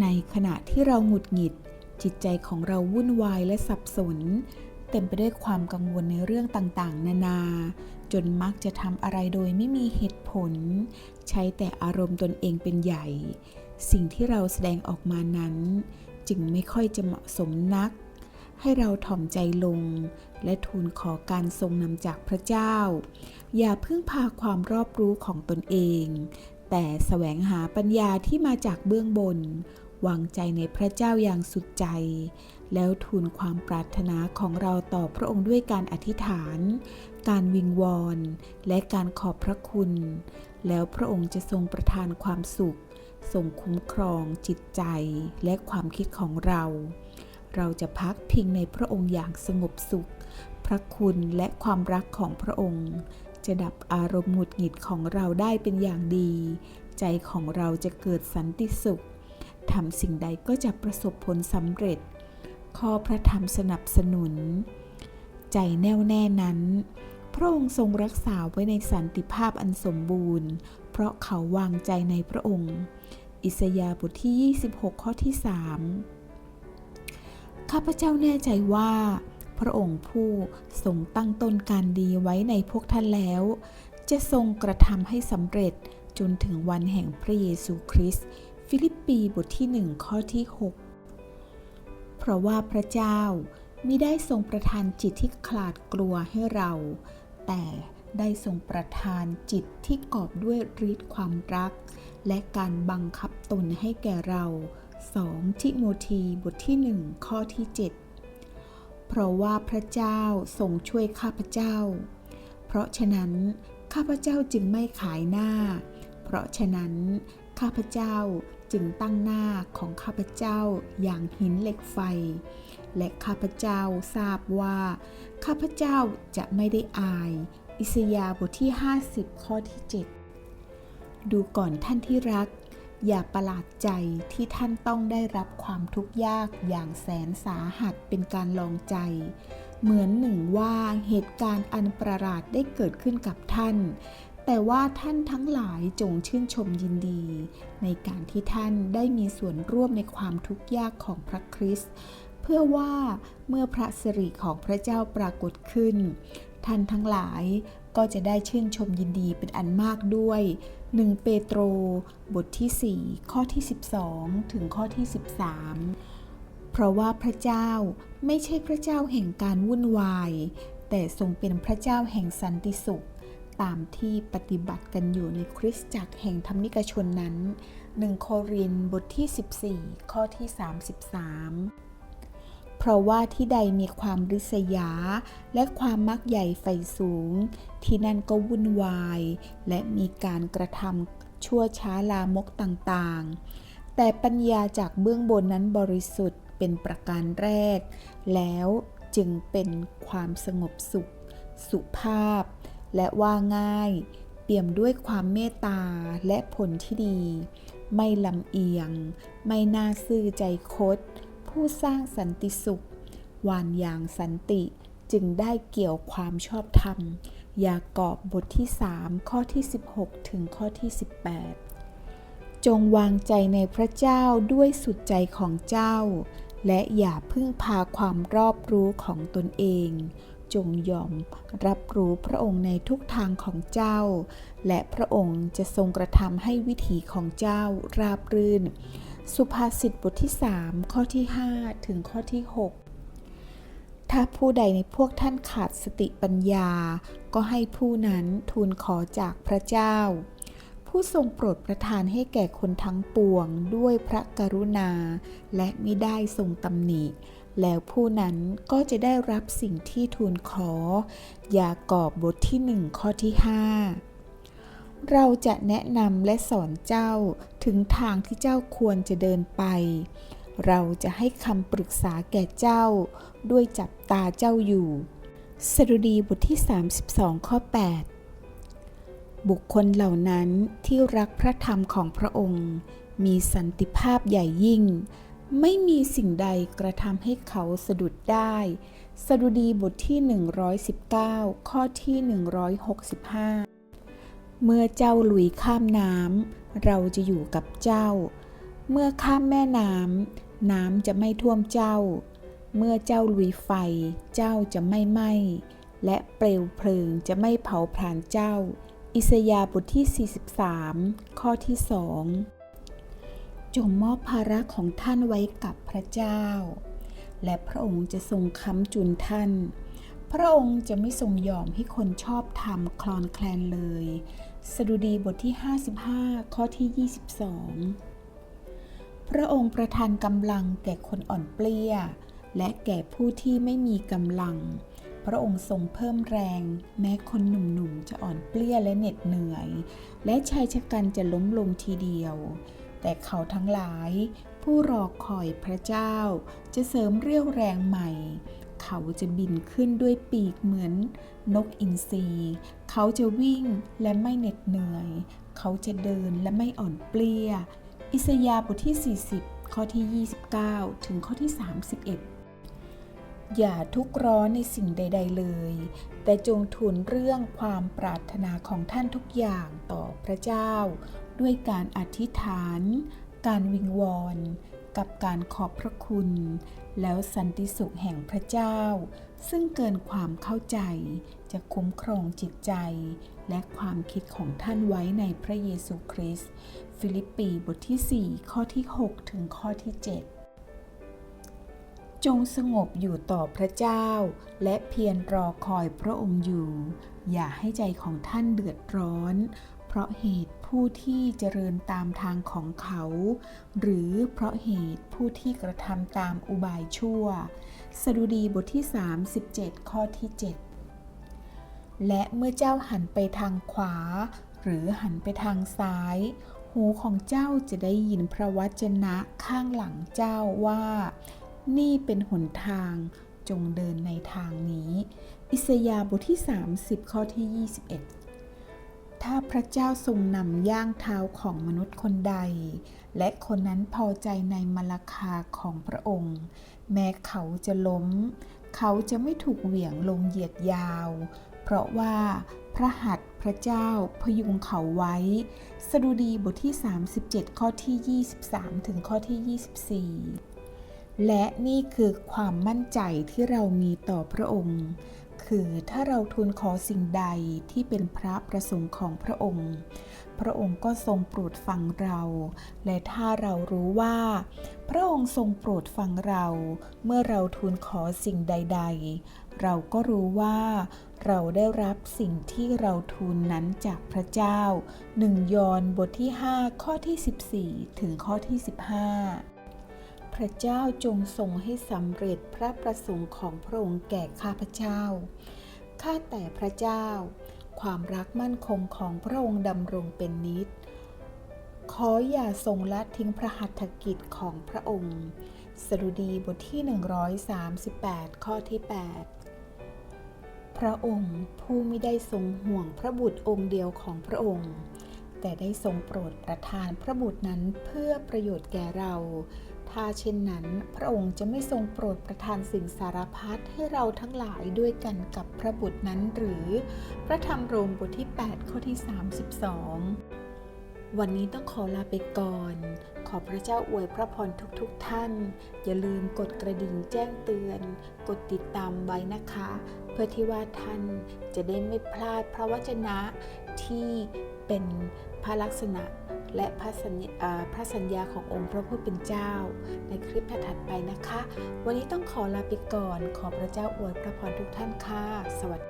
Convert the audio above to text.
ในขณะที่เราหงุดหงิด จิตใจของเราวุ่นวายและสับสน เต็มไปด้วยความกังวลในเรื่องต่างๆ นานา จนมักจะทำอะไรโดยไม่มีเหตุผล ใช้แต่อารมณ์ตนเองเป็นใหญ่ สิ่งที่เราแสดงออกมานั้น จึงไม่ค่อยจะเหมาะสมนัก ให้เราถ่อมใจลง และทูลขอการทรงนำจากพระเจ้า อย่าพึ่งพาความรอบรู้ของตนเอง แต่แสวงหาปัญญาที่มาจากเบื้องบน วางใจในพระเจ้าอย่างสุดใจ แล้วทูลความปรารถนาของเราต่อพระองค์ด้วยการอธิษฐาน การวิงวอน และการขอบพระคุณ แล้วพระองค์จะทรงประทานความสุขทรงคุ้มครองจิตใจและความคิดของเรา เราจะพักพิงในพระองค์อย่างสงบสุข พระคุณและความรักของพระองค์ จะดับอารมณ์หงุดหงิดของเราได้เป็นอย่างดี ใจของเราจะเกิดสันติสุขทำสิ่งใดก็จะประสบผลสำเร็จ ข้อพระธรรมสนับสนุน ใจแน่วแน่นั้น พระองค์ทรงรักษาไว้ในสันติภาพอันสมบูรณ์ เพราะเขาวางใจในพระองค์ อิสยาห์บทที่ 26 ข้อที่ 3 ข้าพเจ้าแน่ใจว่า พระองค์ผู้ทรงตั้งต้นการดีไว้ในพวกท่านแล้ว จะทรงกระทำให้สำเร็จจนถึงวันแห่งพระเยซูคริสต์ฟิลิปปีบทที่1ข้อที่ 6 เพราะว่าพระเจ้ามิได้ทรงประทานจิตที่ขลาดกลัวให้เรา แต่ได้ทรงประทานจิตที่กอบด้วยฤทธิ์ความรัก และการบังคับตนให้แก่เรา 2 ทิโมธีบทที่ 1 ข้อที่ 7 เพราะว่าพระเจ้าทรงช่วยข้าพเจ้า เพราะฉะนั้นข้าพเจ้าจึงไม่ขายหน้า เพราะฉะนั้นข้าพเจ้าจึงตั้งหน้าของข้าพเจ้าอย่างหินเหล็กไฟ และข้าพเจ้าทราบว่า ข้าพเจ้าจะไม่ได้อาย อิสยาห์บทที่ 50 ข้อที่ 7 ดูก่อนท่านที่รัก อย่าประหลาดใจที่ท่านต้องได้รับความทุกข์ยากอย่างแสนสาหัสเป็นการลองใจ เหมือนหนึ่งว่าเหตุการณ์อันประหลาดได้เกิดขึ้นกับท่าน แต่ว่าท่านทั้งหลายจงชื่นชมยินดี ในการที่ท่านได้มีส่วนร่วมในความทุกข์ยากของพระคริสต์เพื่อว่าเมื่อพระสิริของพระเจ้าปรากฏขึ้น ท่านทั้งหลาย ก็จะได้ชื่นชมยินดีเป็นอันมากด้วย 1 เปโตร บทที่ 4 ข้อที่ 12 ถึงข้อที่ 13 เพราะว่าพระเจ้าไม่ใช่พระเจ้าแห่งการวุ่นวาย แต่ทรงเป็นพระเจ้าแห่งสันติสุข ตามที่ปฏิบัติกันอยู่ในคริสตจักรแห่งธรรมิกชนนั้น 1 โครินบทที่ 14 ข้อที่ 33 เพราะว่าที่ใดมีความริษยา และความมักใหญ่ไฟสูง ที่นั่นก็วุ่นวาย และมีการกระทำชั่วช้าลามกต่างๆ แต่ปัญญาจากเบื้องบนนั้นบริสุทธิ์เป็นประการแรก แล้วจึงเป็นความสงบสุข สุภาพ และว่าง่าย เปี่ยมด้วยความเมตตาและผลที่ดี ไม่ลำเอียง ไม่น่าซื่อใจคด ผู้สร้างสันติสุข หวานอย่างสันติจึงได้เกี่ยวความชอบธรรม ยากอบบทที่ 3 ข้อที่ 16 ถึงข้อที่ 18 จงวางใจในพระเจ้าด้วยสุดใจของเจ้า และอย่าพึ่งพาความรอบรู้ของตนเอง จงยอมรับรู้พระองค์ในทุกทางของเจ้า และพระองค์จะทรงกระทำให้วิถีของเจ้าราบรื่น สุภาษิตบทที่ 3 ข้อที่ 5 ถึงข้อที่ 6 ถ้าผู้ใดในพวกท่านขาดสติปัญญา ก็ให้ผู้นั้นทูลขอจากพระเจ้า ผู้ทรงโปรดประทานให้แก่คนทั้งปวงด้วยพระกรุณา และไมิได้ทรงตำหนิ แล้วผู้นั้นก็จะได้รับสิ่งที่ทูลขอ ยากอบบทที่หนึ่งข้อที่ 5 เราจะแนะนำและสอนเจ้าถึงทางที่เจ้าควรจะเดินไป เราจะให้คำปรึกษาแก่เจ้า ด้วยจับตาเจ้าอยู่สดุดีบทที่ 32 ข้อ 8 บุคคลเหล่านั้นที่รักพระธรรมของพระองค์ มีสันติภาพใหญ่ยิ่ง ไม่มีสิ่งใดกระทำให้เขาสะดุดได้ สดุดีบทที่ 119 ข้อที่ 165 เมื่อเจ้าลุยข้ามน้ำเราจะอยู่กับเจ้า เมื่อข้ามแม่น้ำน้ำจะไม่ท่วมเจ้า เมื่อเจ้าลุยไฟ เจ้าจะไม่ไหม้และเปลวเพลิงจะไม่เผาผลาญเจ้า อิสยาบทที่ 43 ข้อที่สองจงมอบภาระของท่านไว้กับพระเจ้า และพระองค์จะทรงค้ำจุนท่าน พระองค์จะไม่ทรงยอมให้คนชอบธรรมคลอนแคลนเลย สดุดีบทที่ 55 ข้อที่ 22 พระองค์ประทานกำลังแก่คนอ่อนเปลี้ย และแก่ผู้ที่ไม่มีกำลัง พระองค์ทรงเพิ่มแรง แม้คนหนุ่มๆ จะอ่อนเปลี้ยและเหน็ดเหนื่อย และชายชะกันจะล้มลงทีเดียว แต่เขาทั้งหลาย ผู้รอคอยพระเจ้าจะเสริมเรี่ยวแรงใหม่ เขาจะบินขึ้นด้วยปีกเหมือนนกอินทรีเขาจะวิ่งและไม่เหน็ดเหนื่อย เขาจะเดินและไม่อ่อนเปลี้ย อิสยาบทที่ 40 ข้อที่ 29 ถึงข้อที่ 31 อย่าทุกข์ร้อนในสิ่งใด ๆเลย แต่จงทูลเรื่องความปรารถนาของท่านทุกอย่างต่อพระเจ้า ด้วยการอธิษฐาน การวิงวอน กับการขอบพระคุณ แล้วสันติสุขแห่งพระเจ้า ซึ่งเกินความเข้าใจ จะคุ้มครองจิตใจ และความคิดของท่านไว้ในพระเยซูคริสต์ฟิลิปปีบทที่ 4 ข้อที่ 6 ถึงข้อที่ 7จงสงบอยู่ต่อพระเจ้า และเพียรรอคอยพระองค์อยู่ อย่าให้ใจของท่านเดือดร้อน เพราะเหตุผู้ที่เจริญตามทางของเขา หรือเพราะเหตุผู้ที่กระทำตามอุบายชั่ว สดุดีบทที่ 37 ข้อที่ 7 และเมื่อเจ้าหันไปทางขวา หรือหันไปทางซ้าย หูของเจ้าจะได้ยินพระวจนะข้างหลังเจ้าว่า นี่เป็นหนทางจงเดินในทางนี้ อิสยาห์บทที่ 30 ข้อที่ 21 ถ้าพระเจ้าทรงนำย่างเท้าของมนุษย์คนใด และคนนั้นพอใจในมลคาของพระองค์ แม้เขาจะล้ม เขาจะไม่ถูกเหวี่ยงลงเหยียดยาว เพราะว่าพระหัตถ์พระเจ้าพยุงเขาไว้ สดุดีบทที่ 37 ข้อที่ 23 ถึงข้อที่ 24 และนี่คือความมั่นใจที่เรามีต่อพระองค์ คือถ้าเราทูลขอสิ่งใดที่เป็นพระประสงค์ของพระองค์ พระองค์ก็ทรงโปรดฟังเรา และถ้าเรารู้ว่า พระองค์ทรงโปรดฟังเรา เมื่อเราทูลขอสิ่งใด ๆ เราก็รู้ว่า เราได้รับสิ่งที่เราทูลนั้นจากพระเจ้าหนึ่งยอห์นบทที่ 5 ข้อที่ 14 ถึงข้อที่ 15 พระเจ้าจงทรงให้สำเร็จพระประสงค์ของพระองค์แก่ข้าพเจ้า ข้าแต่พระเจ้า ความรักมั่นคงของพระองค์ดำรงเป็นนิจขออย่าทรงละทิ้งพระหัตถกิจของพระองค์ สดุดีบทที่ 138 ข้อที่ 8 พระองค์ผู้ไม่ได้ทรงห่วงพระบุตรองค์เดียวของพระองค์ แต่ได้ทรงโปรดประทานพระบุตรนั้นเพื่อประโยชน์แก่เรา ถ้าเช่นนั้น พระองค์จะไม่ทรงโปรดประทานสิ่งสารพัดให้เราทั้งหลายด้วยกันกับพระบุตรนั้นหรือ พระธรรมโรมบทที่ 8 ข้อที่ 32 วันนี้ต้องขอลาไปก่อน ขอพระเจ้าอวยพระพรทุกๆทท่าน อย่าลืมกดกระดิ่งแจ้งเตือน กดติดตามไว้นะคะ เพื่อที่ว่าท่านจะได้ไม่พลาดพระวจนะที่เป็นพระลักษณะ และพระสัญญาพระสัญญาขององค์พระผู้เป็นเจ้า ในคลิปถัดไปนะคะ วันนี้ต้องขอลาไปก่อน ขอพระเจ้าอวยพระพรทุกท่านค่ะ สวัสดี